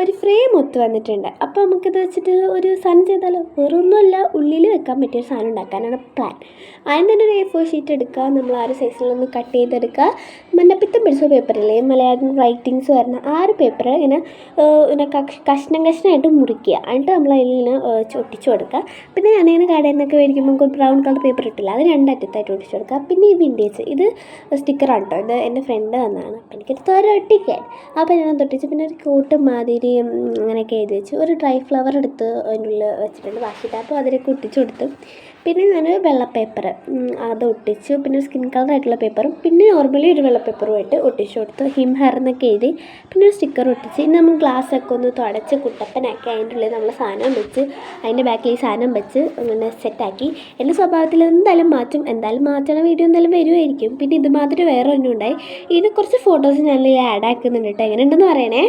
ഒരു ഫ്രെയിം ഒത്ത് വന്നിട്ടുണ്ട്. അപ്പോൾ നമുക്കിത് വെച്ചിട്ട് ഒരു സാധനം ചെയ്താലോ? വേറൊന്നുമല്ല ഉള്ളിൽ വെക്കാൻ പറ്റിയ ഒരു സാധനം ഉണ്ടാക്കാനാണ് പ്ലാൻ ആദ്യം തന്നെ ഒരു എ ഫോർ ഷീറ്റ് എടുക്കുക. നമ്മൾ ആ ഒരു സൈസിലൊന്ന് കട്ട് ചെയ്തെടുക്കുക. മഞ്ഞപ്പിത്തം പിടിച്ച പേപ്പറില്ലേ മലയാളം റൈറ്റിങ്സ് വരുന്ന ആ ഒരു പേപ്പർ ഇങ്ങനെ ഇങ്ങനെ കഷ്ണം കഷ്ണമായിട്ട് മുറിക്കുക. എന്നിട്ട് നമ്മൾ അതിൽ ഇങ്ങനെ ഒട്ടിച്ചു കൊടുക്കുക. പിന്നെ ഞാനിങ്ങനെ കടയിൽ നിന്നൊക്കെ മേടിക്കുമ്പോൾ നമുക്ക് ബ്രൗൺ കളർ പേപ്പർ ഇട്ടില്ല അത് രണ്ടറ്റത്തായിട്ട് ഒട്ടിച്ചു കൊടുക്കുക. പിന്നെ ഈ വിൻഡേജ് ഇത് സ്റ്റിക്കറാണ് കേട്ടോ ഇത് എന്റെ ഫ്രണ്ട് തന്നതാണ്. അപ്പോൾ എനിക്കൊരു തോര ഒട്ടിക്കാൻ അപ്പോൾ ഞാൻ തൊട്ടിച്ച് പിന്നെ ഒരു കോട്ട് മാതിരി ഉം, അങ്ങനെയൊക്കെ എഴുതി വെച്ച് ഒരു ഡ്രൈ ഫ്ലവർ എടുത്ത് അതിന്റെ ഉള്ളിൽ വെച്ചിട്ടുണ്ട്. ബാക്കി ടാപ്പ് അതിലേക്ക് ഒട്ടിച്ച് കൊടുത്തു. പിന്നെ ഞാൻ വെള്ള പേപ്പർ അത് ഒട്ടിച്ചു. പിന്നെ സ്കിൻ കളർ ആയിട്ടുള്ള പേപ്പറും പിന്നെ നോർമലി ഒരു വെള്ള പേപ്പറുമായിട്ട് ഒട്ടിച്ചു കൊടുത്തു. ഹിം ഹെയർ എന്നൊക്കെ എഴുതി. പിന്നെ ഒരു സ്റ്റിക്കർ ഒട്ടിച്ച്. ഇനി നമ്മൾ ഗ്ലാസ് ഒക്കെ ഒന്ന് തുടച്ച് കുട്ടപ്പനാക്കി അതിന്റെ ഉള്ളിൽ നമ്മൾ സാധനം വെച്ച് അതിന്റെ ബാക്കിൽ ഈ സാധനം വെച്ച് അങ്ങനെ സെറ്റാക്കി എന്റെ സ്വഭാവത്തിൽ എന്തായാലും മാറ്റും. എന്തായാലും മാറ്റണ വീഡിയോ എന്തായാലും വരുമായിരിക്കും പിന്നെ ഇതുമാതിരി വേറെ ഒന്നും ഉണ്ടായി. ഇതിനെ കുറച്ച് ഫോട്ടോസ് ഞാൻ ആഡ് ആക്കുന്നുണ്ട് കേട്ടോ എങ്ങനെയുണ്ടെന്ന് പറയണേ?